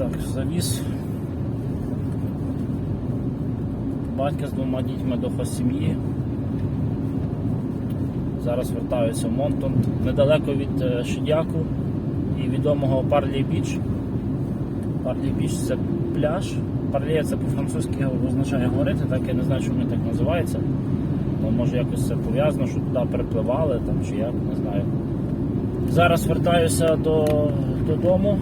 Так, завіз батька з двома дітьми до хостсім'ї. Зараз вертаюся в Монтон, недалеко від е, Шидяку і відомого Парлі Біч. Парлі Біч це пляж. Парлі це по-французьки означає говорити, так я не знаю, чому він так називається. Ну, може якось це пов'язано, що туди перепливали там, чи як, не знаю. Зараз вертаюся до, додому.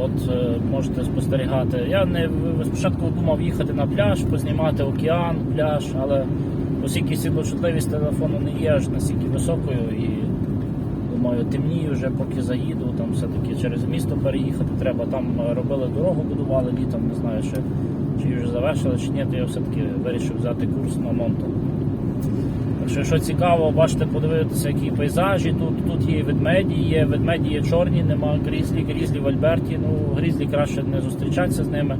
От е, можете спостерігати. Я не спочатку думав їхати на пляж, познімати океан, пляж, але оскільки світлочутливість телефону не є аж настільки високою і думаю, темніє вже, поки заїду, там все-таки через місто переїхати треба. Там е, робили дорогу, будували літом, не знаю, чи, чи вже завершили, чи ні, то я все-таки вирішив взяти курс на Монтон. Що, що цікаво, бачите, подивитися, які пейзажі. Тут, тут є ведмеді, є ведмеді є чорні, нема грізлі, грізлі в Альберті. Ну, грізлі краще не зустрічатися з ними.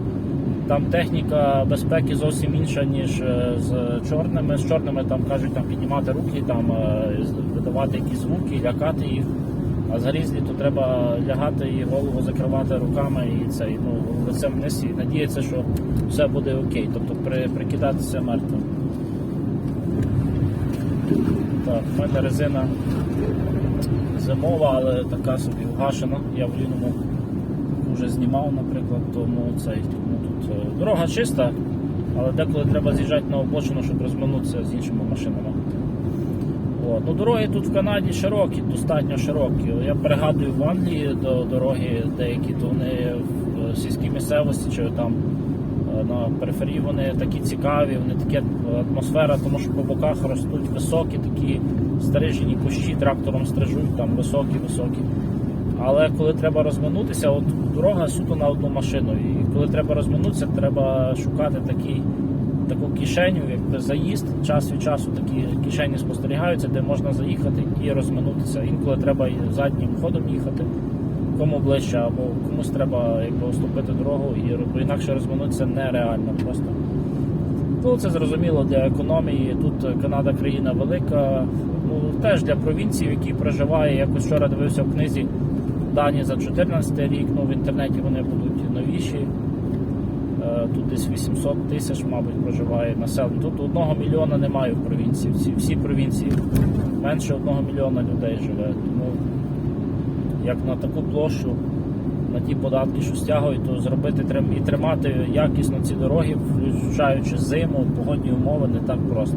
Там техніка безпеки зовсім інша, ніж е, з чорними. З чорними там кажуть там піднімати руки, там е, видавати якісь звуки, лякати їх. А з грізлі то треба лягати і голову закривати руками і цей, ну, лицем вниз і надіятися, що все буде окей. Тобто при, прикидатися мертвим. Так, в мене резина зимова, але така собі вгашена. Я в ліному вже знімав, наприклад, тому цей тому тут е, дорога чиста, але деколи треба з'їжджати на обочину, щоб розминутися з іншими машинами. От. Ну, дороги тут в Канаді широкі, достатньо широкі. Я пригадую в Англії до дороги деякі, то вони в сільській місцевості чи там на периферії вони такі цікаві, вони такі атмосфера, тому що по боках ростуть високі, такі стрижені кущі, трактором стрижуть, там високі-високі. Але коли треба розминутися, от дорога суто на одну машину. І коли треба розминутися, треба шукати такий, таку кишеню, якби заїзд. Час від часу такі кишені спостерігаються, де можна заїхати і розминутися. Інколи треба і заднім ходом їхати, кому ближче, або комусь треба якби, уступити дорогу, і інакше розминутися нереально просто. Ну, це зрозуміло для економії. Тут Канада країна велика. Ну, теж для провінції, в якій проживає. Якось вчора дивився в книзі дані за 14 рік, ну в інтернеті вони будуть новіші. Е, Тут десь 800 тисяч, мабуть, проживає населення. Тут одного мільйона немає в провінції. Всі, всі провінції менше одного мільйона людей живе. Тому як на таку площу, на ті податки, що стягують, то зробити і тримати якісно ці дороги, включаючи зиму, погодні умови, не так просто.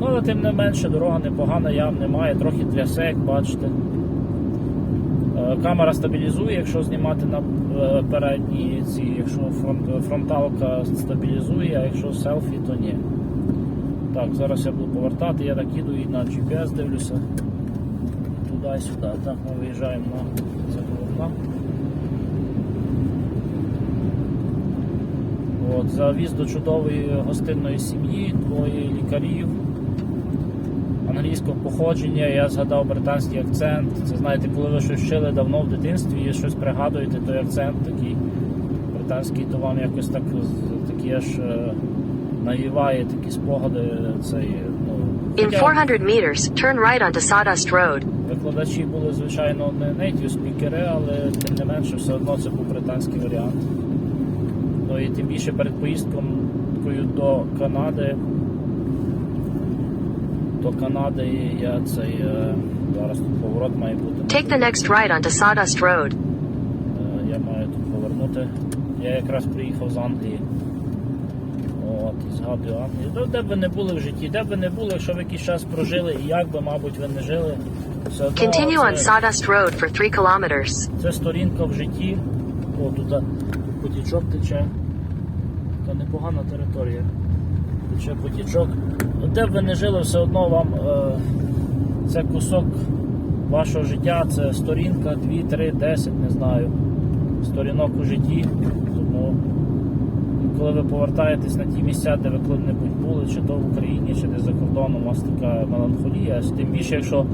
Ну, але тим не менше, дорога непогана, ям немає, трохи трясе, як бачите. Е, Камера стабілізує, якщо знімати на е, передній ці, якщо фронталка стабілізує, а якщо селфі, то ні. Так, зараз я буду повертати, я так їду і на GPS дивлюся. Туди-сюди. Так, ми виїжджаємо на Загородна. От, завіз до чудової гостинної сім'ї, двоє лікарів англійського походження, я згадав британський акцент. Це знаєте, коли ви щось вчили давно в дитинстві і щось пригадуєте, той акцент такий британський, то вам якось так такі аж е, навіває такі спогади. Цей, ну, In 400 meters, turn right onto Sawdust Road. Викладачі були, звичайно, не native спікери, але тим не менше все одно це був британський варіант. Ну і тим більше перед поїздкою до Канади. До Канади я цей е, зараз тут поворот має бути. Take the next right onto Sawdust Road. Е, Я маю тут повернути. Я якраз приїхав з Англії. От, згадую Англію. Ну, де б ви не були в житті, де б ви не були, якщо ви якийсь час прожили, і як би, мабуть, ви не жили. Все одно Continue on це- Sawdust Road for 3 kilometers. Це сторінка в житті. О, тут потічок тече. Така непогана територія. Тече потічок. От Де б ви не жили, все одно вам е, це кусок вашого життя, це сторінка 2, 3, 10, не знаю. Сторінок у житті. Коли ви повертаєтесь на ті місця, де ви коли-небудь були, чи то в Україні, чи десь за кордоном, у вас така меланхолія. Тим більше, якщо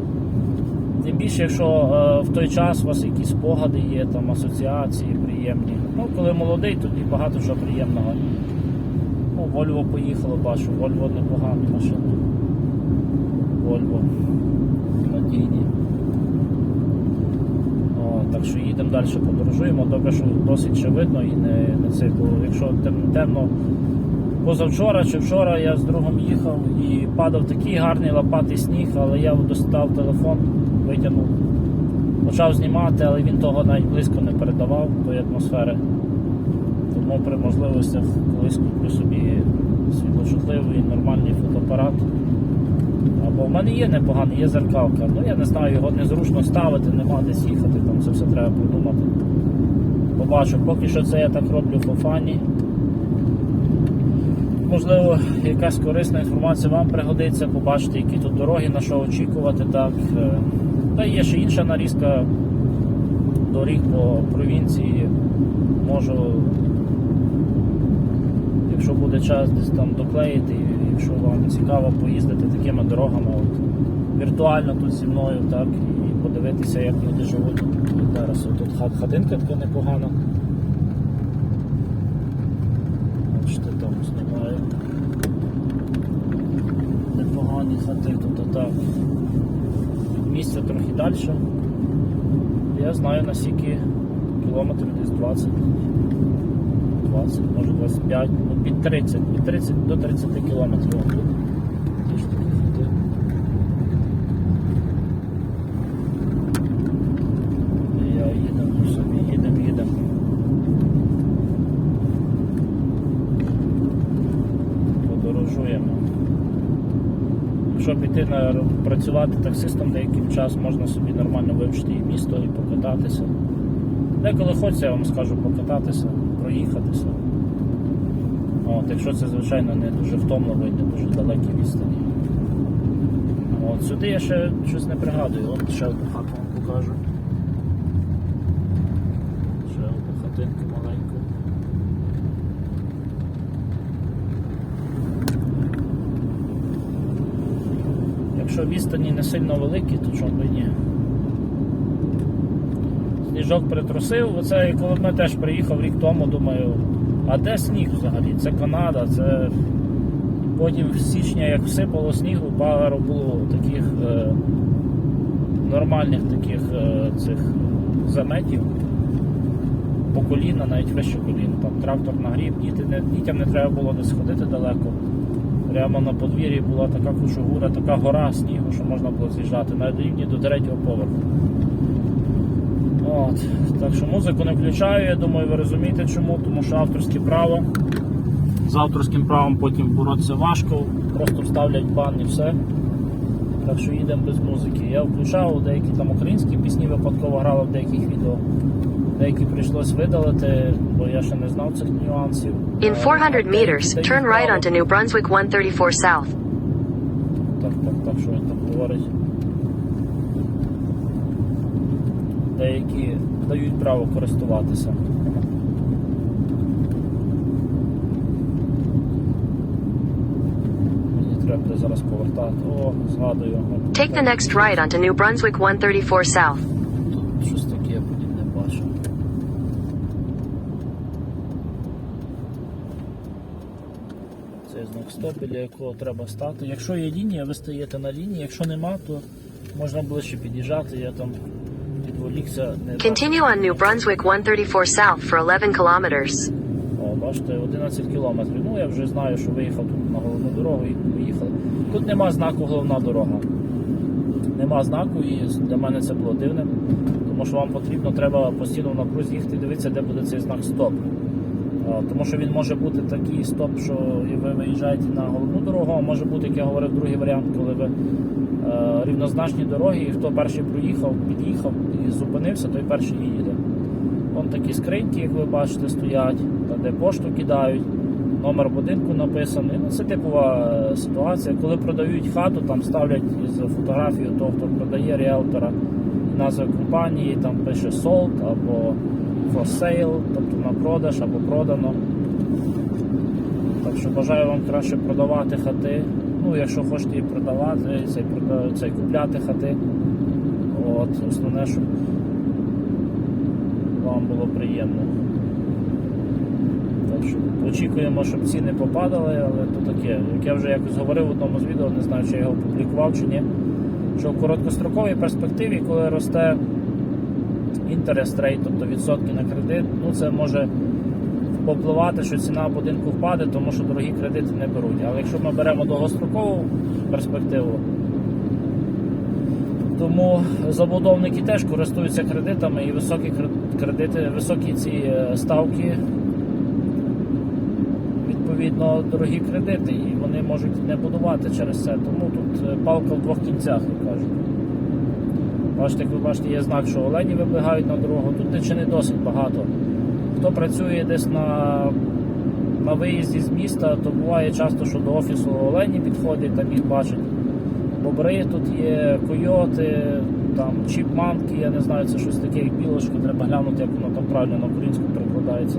Тим більше, якщо е, в той час у вас якісь спогади є, там асоціації приємні. Ну, коли молодий, тоді багато чого приємного. Ну, Вольво поїхало, бачу, Вольво непогані машини. Вольво. Надійні. Так що їдемо далі, подорожуємо. Добре, що досить ще видно і не, не це, бо якщо тем- темно. Позавчора чи вчора я з другом їхав і падав такий гарний лопатий сніг, але я достав телефон, витягнув, почав знімати, але він того навіть близько не передавав тої атмосфери. Тому при можливостях колись куплю собі світлочутливий нормальний фотоапарат. Або в мене є непоганий, є зеркалка. Ну я не знаю, його незручно ставити, нема десь їхати, там це все треба продумати. Побачу, поки що це я так роблю по фані. Можливо, якась корисна інформація вам пригодиться, побачите, які тут дороги, на що очікувати. Так. Е, Та є ще інша нарізка доріг по провінції. Можу, якщо буде час, десь там доклеїти, якщо вам цікаво поїздити такими дорогами, от, віртуально тут зі мною, так, і подивитися, як люди живуть. Зараз тут хат, хатинка така непогана. Бачите, там знімаю. Непогані хати тут отак. Місце трохи далі. Я знаю наскільки кілометрів десь 20. 20, може 25, ну під 30, від 30 до 30 кілометрів Я їдемо собі, їдемо, їдемо. подорожуємо. Якщо піти на працювати таксистом деякий час, можна собі нормально вивчити і місто і покататися. Деколи хочеться, я вам скажу, покататися, проїхатися. От, якщо це, звичайно, не дуже втомливо і не дуже далекі відстані. От, сюди я ще щось не пригадую, от ще одну хату вам покажу. Ще одну хатинку маленьку. Якщо відстані не сильно великі, то чому б ні. Сніжок притрусив, оце коли ми теж приїхав рік тому, думаю, а де сніг взагалі? Це Канада, це потім в січні, як всипало снігу, пару було таких е, нормальних таких е, цих заметів по коліна, навіть вище коліна. Там трактор нагрів, діти не, дітям не треба було десь ходити далеко. Прямо на подвір'ї була така кучугура, така гора снігу, що можна було з'їжджати на рівні до третього поверху. От. Так що музику не включаю, я думаю, ви розумієте чому, тому що авторське право. З авторським правом потім боротися важко, просто вставлять бан і все. Так що їдемо без музики. Я включав деякі там українські пісні випадково грали в деяких відео. Деякі прийшлось видалити, бо я ще не знав цих нюансів. In 400 meters, turn right onto New Brunswick 134 South. Так, так, так, що він там говорить. Деякі дають право користуватися. Мені треба буде зараз повертати. О, згадую. Take the next right onto New Brunswick 134 South. Тут щось таке подібне бачу. Це знак стоп, біля якого треба стати. Якщо є лінія, ви стаєте на лінії, якщо нема, то можна ближче під'їжджати, я там відволікся. Continue on New Brunswick 134 South for 11 kilometers. О, бачите, 11 кілометрів. Ну я вже знаю, що виїхав тут на головну дорогу і поїхали. Тут нема знаку головна дорога. Нема знаку, і для мене це було дивним, тому що вам потрібно, треба постійно на крузі їхати і дивитися, де буде цей знак стоп. Тому що він може бути такий стоп, що і ви виїжджаєте на головну дорогу, а може бути, як я говорив, другий варіант, коли ви рівнозначні дороги, і хто перший проїхав, під'їхав і зупинився, той перший і їде. Вон такі скриньки, як ви бачите, стоять, де пошту кидають, номер будинку написаний. Ну, це типова е, ситуація. Коли продають хату, там ставлять з фотографією того, хто продає ріелтора, і назва компанії, там пише sold або for sale, тобто на продаж або продано. Так що бажаю вам краще продавати хати. Ну, якщо хочете їх продавати, цей, цей купляти хати. От, основне, щоб вам було приємно. Так що очікуємо, щоб ціни попадали, але то таке. Як я вже якось говорив в одному з відео, не знаю, чи я його опублікував чи ні. Що в короткостроковій перспективі, коли росте Interest rate, тобто відсотки на кредит, ну це може попливати, що ціна будинку впаде, тому що дорогі кредити не беруть. Але якщо ми беремо довгострокову перспективу, тому забудовники теж користуються кредитами і високі кредити, високі ці е, ставки, відповідно, дорогі кредити, і вони можуть не будувати через це. Тому тут е, палка в двох кінцях, як кажуть. Бачите, як ви бачите, є знак, що олені вибігають на дорогу. Тут не чи не досить багато. Хто працює десь на, на виїзді з міста, то буває часто, що до офісу олені підходять, там їх бачать. Бобри тут є, койоти, там чіпманки, я не знаю, це щось таке, як білочки, треба глянути, як воно там правильно на українську перекладається.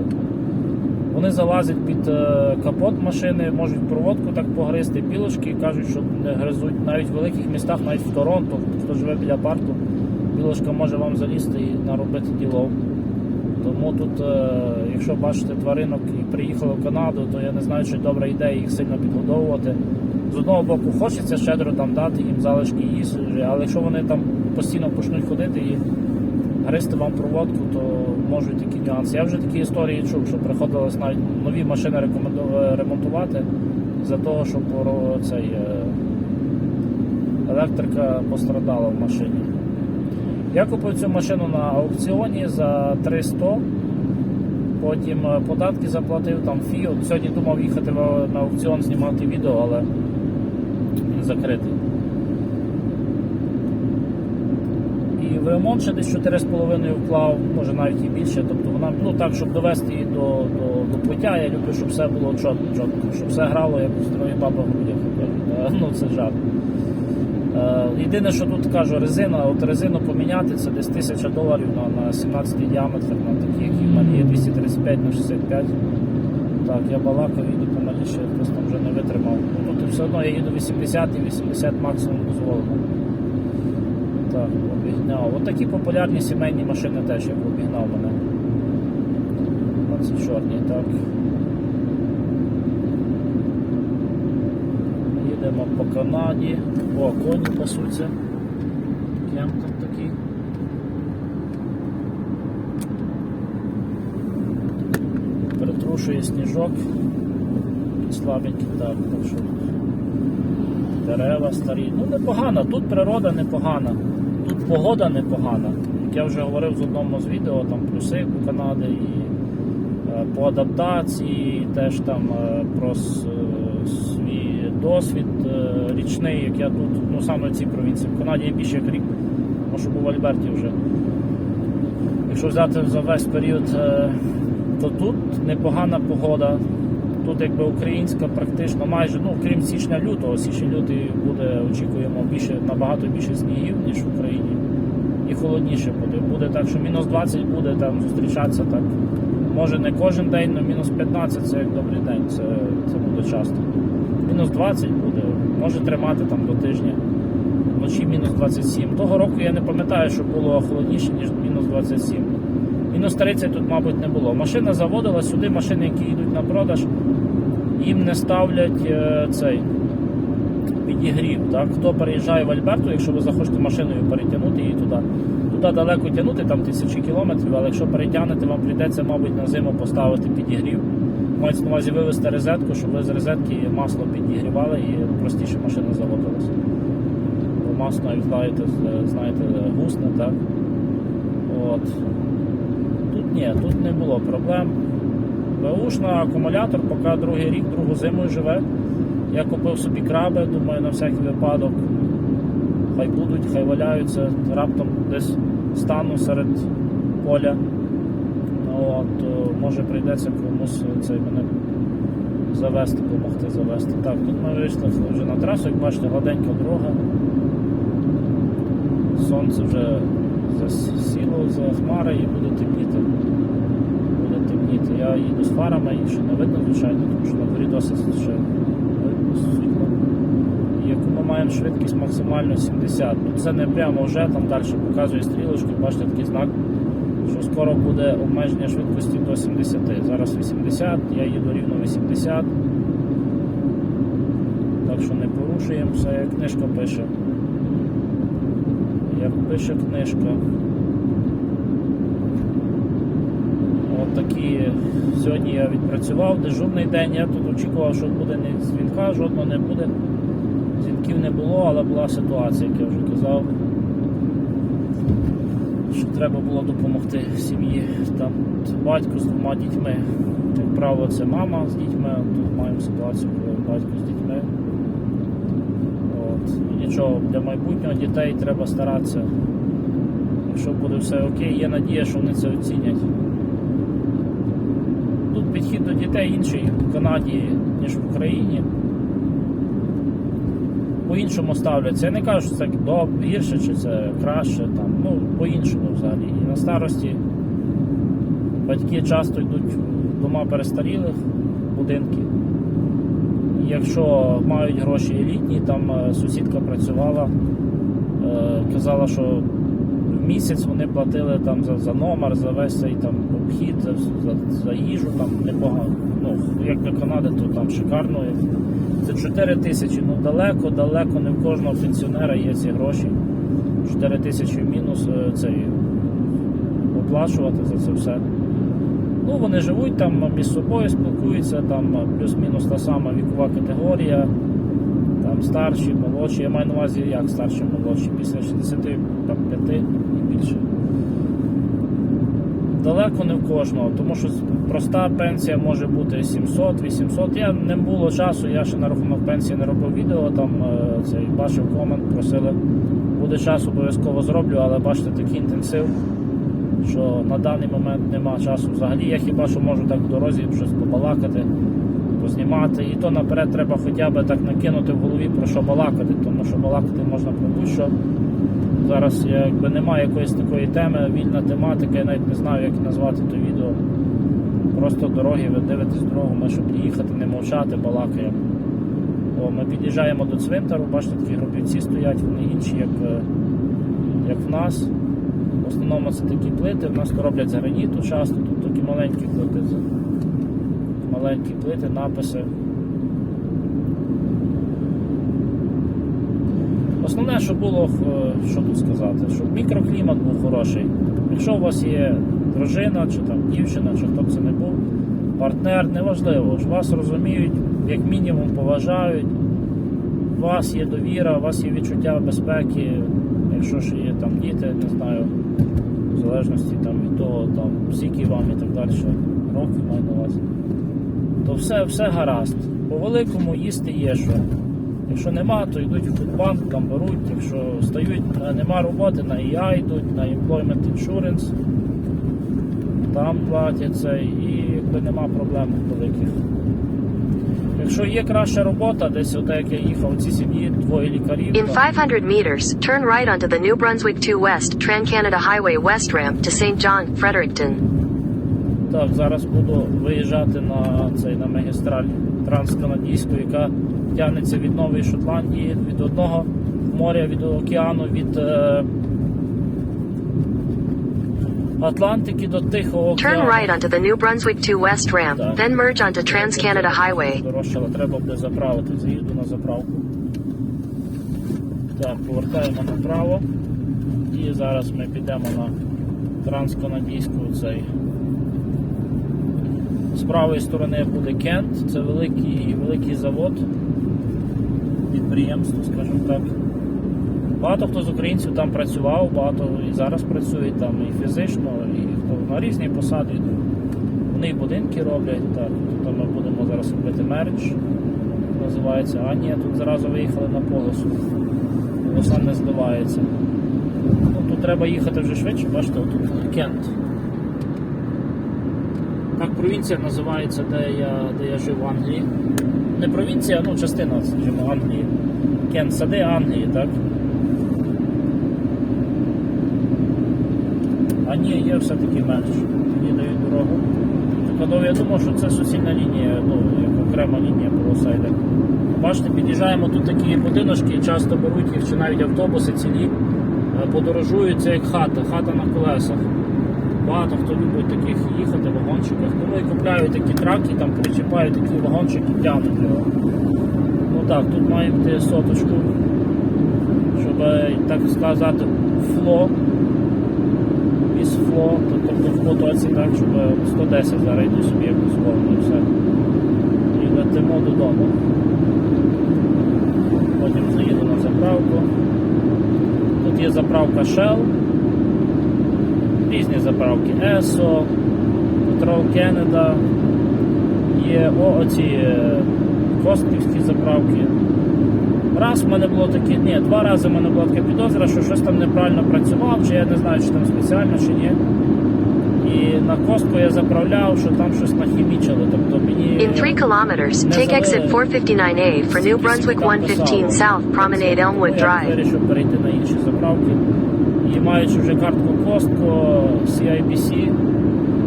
Вони залазять під е, капот машини, можуть проводку так погризти, білочки кажуть, що не гризуть навіть в великих містах, навіть в Торонто, хто живе біля парку, білочка може вам залізти і наробити діло. Тому тут, е, якщо бачите тваринок і приїхали в Канаду, то я не знаю, чи добра ідея їх сильно підгодовувати. З одного боку, хочеться щедро там дати їм залишки їжі, але якщо вони там постійно почнуть ходити і гризти вам проводку, то можуть такі нюанси. Я вже такі історії чув, що приходилось навіть нові машини ремонтувати за того, щоб цей, е, електрика пострадала в машині. Я купив цю машину на аукціоні за 300. Потім е, податки заплатив, там фі. От Сьогодні думав їхати на аукціон знімати відео, але він закритий. І в ремонт ще десь 4,5 вклав, може навіть і більше. Тобто вона, ну так, щоб довести її до, до, до пуття, я люблю, щоб все було чітко, чітко, щоб все грало, як у старої баби в. Е, Ну це жарт. Е, Єдине, що тут кажу, резина, от резину поміняти це десь 1000 доларів на, на 17 діаметр, на такі, які в мене є 235 на 65. Так, я балакав, їду помаліше, хтось там вже не витримав. Ну тут все одно я їду 80 і 80 максимум дозволено. Так, обігнав. От такі популярні сімейні машини теж як обігнав мене. Оці чорні, так. Їдемо по Канаді. О, коні пасуться. Кемптон такий. Перетрушує сніжок. Слабенький, так, так що дерева старі. Ну непогано, тут природа непогана, тут погода непогана. Як я вже говорив з одному з відео, там плюси у Канади і е, по адаптації, теж там е, про е, свій досвід е, річний, як я тут, ну саме в цій провінції. В Канаді я більше як рік, що був в Альберті вже. Якщо взяти за весь період, е, то тут непогана погода. Тут якби українська практично майже, ну крім січня лютого, січень лютий буде, очікуємо більше, набагато більше снігів, ніж в Україні. І холодніше буде. Буде так, що мінус 20 буде там зустрічатися так. Може не кожен день, але мінус 15 це як добрий день, це, це буде часто. Мінус 20 буде, може тримати там до тижня. Вночі мінус 27. Того року я не пам'ятаю, що було холодніше, ніж мінус 27. Мінус 30 тут, мабуть, не було. Машина заводила сюди, машини, які йдуть на продаж, їм не ставлять е, цей підігрів. Так? Хто переїжджає в Альберту, якщо ви захочете машиною перетягнути її туди, туди далеко тягнути, там тисячі кілометрів, але якщо перетягнете, вам прийдеться, мабуть, на зиму поставити підігрів. Мається на увазі вивести розетку, щоб ви з розетки масло підігрівали і простіше машина заводилася. Бо масло, знаєте, знаєте, гусне, так? От. Тут ні, тут не було проблем. Беушна, акумулятор, поки другий рік, другу зиму живе. Я купив собі краби, думаю, на всякий випадок. Хай будуть, хай валяються, раптом десь стану серед поля. То, може прийдеться комусь цей мене завести, допомогти завести. Так, тут ми вийшли вже на трасу, як бачите, гладенька дорога. Сонце вже засіло за хмари і буде темніти. Буде темніти. Я їду з фарами, їх ще не видно, звичайно, тому що на дворі досить ще світло. Яку ми маємо швидкість максимально 70. Ну це не прямо вже, там далі показує стрілочку, бачите такий знак, що скоро буде обмеження швидкості до 70. Зараз 80, я їду рівно 80. Так що не порушуємо все, як книжка пише. Як пише книжка. такі сьогодні я відпрацював дежурний день. Я тут очікував, що буде дзвінка, жодного не буде. Дзвінків не було, але була ситуація, як я вже казав. Що треба було допомогти сім'ї. Там батько з двома дітьми. Як правило, це мама з дітьми. Тут маємо ситуацію, коли батько з дітьми. От. І Нічого, для майбутнього дітей треба старатися. Якщо буде все окей, є надія, що вони це оцінять. Тут підхід до дітей інший в Канаді, ніж в Україні. По-іншому ставляться. Я не кажу, що це добре, гірше чи це краще, там, ну, по-іншому взагалі. І на старості батьки часто йдуть в дома перестарілих будинки. Якщо мають гроші елітні, там е, сусідка працювала, е, казала, що місяць вони платили там за, за номер, за весь цей там обхід, за, за, за їжу, там непогано. Ну, як для Канади, то там шикарно. Це 4 тисячі, ну далеко, далеко не в кожного пенсіонера є ці гроші. 4 тисячі мінус е, цей оплачувати за це все. Ну, вони живуть там між собою, спілкуються, там плюс-мінус та сама вікова категорія, там старші, молодші. Я маю на увазі як старші, молодші, після 65 і більше. Далеко не в кожного, тому що проста пенсія може бути 700-800. Я не було часу, я ще на рахунок пенсії не робив відео, там е, цей бачив комент, просили. Буде час, обов'язково зроблю, але бачите, такий інтенсив що на даний момент нема часу взагалі. Я хіба що можу так в дорозі щось побалакати, познімати. І то наперед треба хоча б так накинути в голові про що балакати, тому що балакати можна про будь-що. Зараз якби немає якоїсь такої теми, вільна тематика, я навіть не знаю, як назвати то відео. Просто дороги, ви дивитесь дорогу, ми щоб їхати, не мовчати, балакаємо. Ми під'їжджаємо до цвинтару, бачите, такі гробівці стоять, вони інші, як, е, як в нас. В основному це такі плити, в нас роблять з граніту часто, тут такі маленькі плити. Маленькі плити, написи. Основне, що було, е, що тут сказати, щоб мікроклімат був хороший. Якщо у вас є дружина, чи там дівчина, чи хто б це не був, партнер, неважливо, вас розуміють, як мінімум поважають, у вас є довіра, у вас є відчуття безпеки, якщо ж є там діти, не знаю, в залежності там, від того, там, скільки вам і так далі, років маю на увазі, то все, все гаразд. По великому їсти є що. Якщо нема, то йдуть в фудбанк, там беруть, якщо стають, е, нема роботи, на EI йдуть, на Employment Insurance, там платять це і якби нема проблем великих. Якщо є краща робота, десь отак як я їхав у цій сім'ї, двоє лікарів. In 500 meters, turn right onto the New Brunswick 2 West Trans-Canada Highway West ramp to St. John, Fredericton. Так, зараз буду виїжджати на цей на магістраль трансканадійську, яка тягнеться від Нової Шотландії, від одного моря, від океану, від е, Атлантики до Тихого Turn right onto the New Brunswick 2 West ramp, Так. then merge onto Trans-Canada Highway. Дорожче, але треба буде заправити. Заїду на заправку. Так, повертаємо направо. І зараз ми підемо на трансканадійську цей. Правої сторони буде Кент, це великий, великий завод, підприємство, скажімо так. Багато хто з українців там працював, багато і зараз працюють там і фізично, і хто на різні посади. Вони і будинки роблять, так, тут ми будемо зараз робити мерч, називається. А ні, тут зразу виїхали на полосу. Полоса не збивається. Ну, тут треба їхати вже швидше, бачите, тут Кент. Так провінція називається, де я, де я жив в Англії. Не провінція, ну частина, скажімо, Англії. Кент, сади Англії, так? А ні, є все-таки менш. Мені дають дорогу. Ну, я думав, що це суцільна лінія, ну, як окрема лінія полоса йде. Бачите, під'їжджаємо тут такі будиночки, часто беруть їх чи навіть автобуси цілі, е, подорожують, це як хата, хата на колесах. Багато хто любить таких їхати в вагончиках. Тому і купляють такі траки, там причіпають такі вагончики тягнуть його. Ну так, тут маємо йти соточку, щоб, е, так сказати, фло із фло, тобто в потоці, так, щоб 110 зараз йду собі як дозволено і все. І летимо додому. Потім заїду на заправку. Тут є заправка Shell, різні заправки ESO, Petrol Canada, є оці е, костківські заправки. Раз в мене було таке, ні, два рази в мене була така підозра, що щось там неправильно працював, чи я не знаю, чи там спеціально, чи ні. І на костку я заправляв, що там щось нахімічили. Тобто мені. In 3 kilometers, take exit 459A for New Brunswick 115 South, Promenade Elmwood Я Drive. вирішив перейти на інші заправки. Маючи вже картку Costco, CIBC,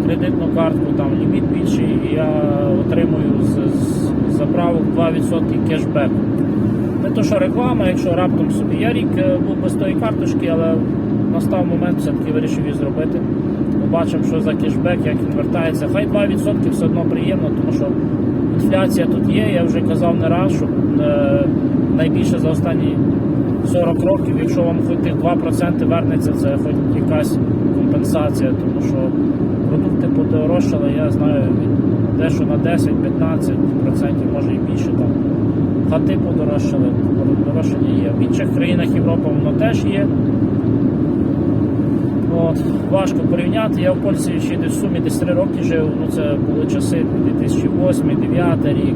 кредитну картку, там ліміт більший, і я отримую з, з заправок 2% кешбеку. Не то, що реклама, якщо раптом собі. Я рік е, був без тої карточки, але настав момент, все-таки вирішив її зробити. Побачив, що за кешбек, як він вертається. Хай 2% все одно приємно, тому що інфляція тут є. Я вже казав не раз, що е, найбільше за останні 40 років, якщо вам хоч тих 2% вернеться, це хоч якась компенсація, тому що продукти подорожчали, я знаю, дещо на 10-15%, може і більше там. Хати подорожчали, подорожчання є. В інших країнах Європи воно теж є. От, важко порівняти. Я в Польщі ще десь в сумі десь 3 роки жив. Ну це були часи 2008-2009 рік,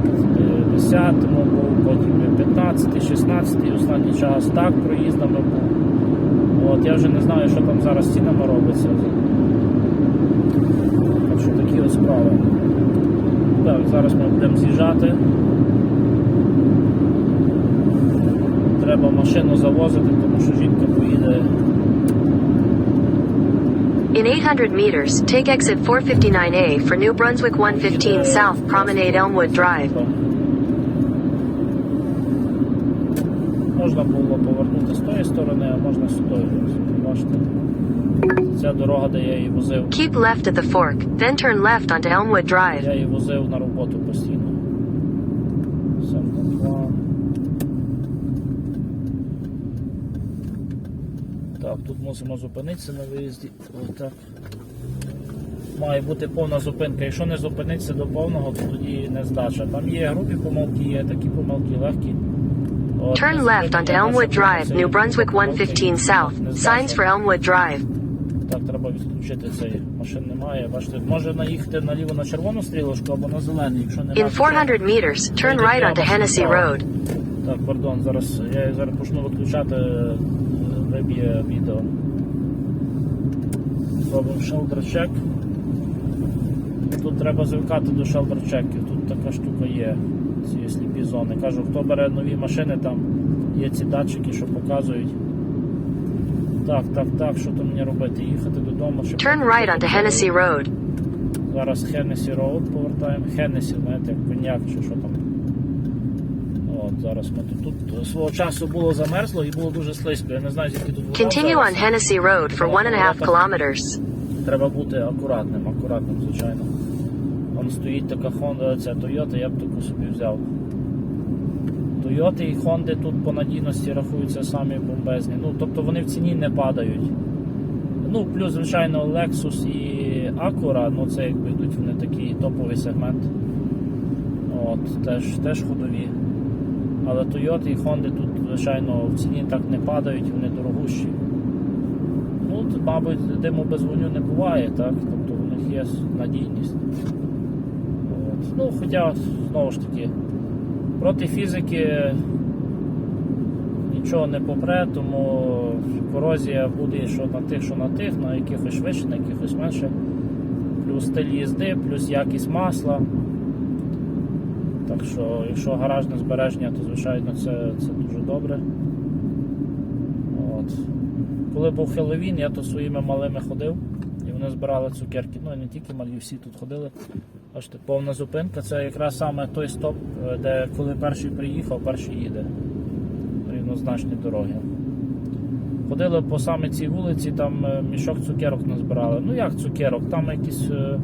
10 був, потім 15-16 останній час. Так проїздами був. От, я вже не знаю, що там зараз з цінами робиться. Так що такі ось справи. Так, зараз ми будемо з'їжджати. Треба машину завозити, тому що жінка поїде In 800 meters, take exit 459A for New Brunswick 115 South, Promenade Elmwood Drive. Можна було повернути з тої сторони, а можна з тої. Бачите. Ця дорога, де я її возив. Keep left at the fork, then turn left onto Elmwood Drive. Я її возив на роботу постійно. Так, тут мусимо зупинитися на виїзді. Отак. Має бути повна зупинка. Якщо не зупинитися до повного, то тоді не здача. Там є грубі помилки, є такі помилки легкі. Turn left onto Elmwood Drive, New Brunswick 115 South. Signs for Elmwood Drive. Так, треба відключити цей машин немає. Бачите, може наїхати наліво на червону стрілочку або на зелену, якщо немає. In 400 meters, turn right onto Hennessy Road. Так, пардон, зараз я зараз почну виключати, е, виб'є відео. Зробимо shoulder check. Тут треба звикати до shoulder checkів. Тут така штука є. Ці сліпі зони. Кажу, хто бере нові машини, там є ці датчики, що показують. Так, так, так, що там мені робити? Їхати додому. чи Turn right onto Hennessy Road. Зараз Хеннесі Роуд повертаємо. Хеннесі, знаєте, як коньяк чи що там. От, зараз ми тут, тут свого часу було замерзло і було дуже слизько. Я не знаю, звідки тут вода Continue on Hennessy Road for one and a half kilometers. Треба бути акуратним, акуратним, звичайно. Вон стоїть така Honda, ця Toyota, я б таку собі взяв. Toyota і Honda тут по надійності рахуються самі бомбезні. Ну, тобто вони в ціні не падають. Ну, плюс, звичайно, Lexus і Acura, ну це якби йдуть вони такий топовий сегмент. От, теж, теж ходові. Але Toyota і Honda тут, звичайно, в ціні так не падають, вони дорогущі. Ну, мабуть, диму без вогню не буває, так? Тобто в них є надійність. Ну, хоча, знову ж таки, проти фізики нічого не попре, тому корозія буде що на тих, що на тих, на якихось швидше, на якихось менше. Плюс стиль їзди, плюс якість масла. Так що, якщо гаражне збереження, то звичайно це, це дуже добре. От. Коли був Хеллоуін, я то своїми малими ходив і вони збирали цукерки. Ну і не тільки малі, всі тут ходили. Бачите, повна зупинка це якраз саме той стоп, е, де коли перший приїхав, перший їде. Рівнозначні дороги. Ходили по саме цій вулиці, там е, мішок цукерок назбирали. Ну як цукерок, там якісь е,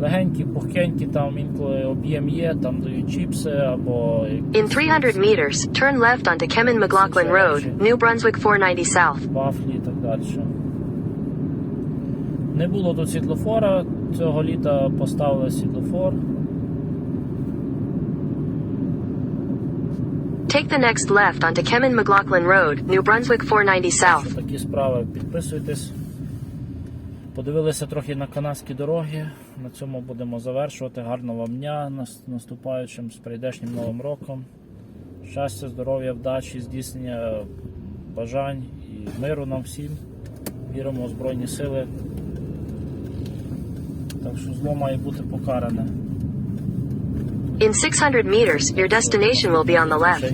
легенькі, пухкенькі, там інколи об'єм є, там дають чіпси або In 300 meters, turn left onto Kemin McLaughlin Road, New Brunswick 490 South. вафлі і так далі. Не було тут світлофора, цього літа поставили світлофор. Take the next left onto Kemin McLaughlin Road, New Brunswick 490 South. Такі справи підписуйтесь. Подивилися трохи на канадські дороги. На цьому будемо завершувати. Гарного вам дня нас- наступаючим з прийдешнім новим роком. Щастя, здоров'я, вдачі, здійснення бажань і миру нам всім. Віримо у Збройні Сили. Так що зло має бути покаране. In 600 meters, your destination will be on the left. Цей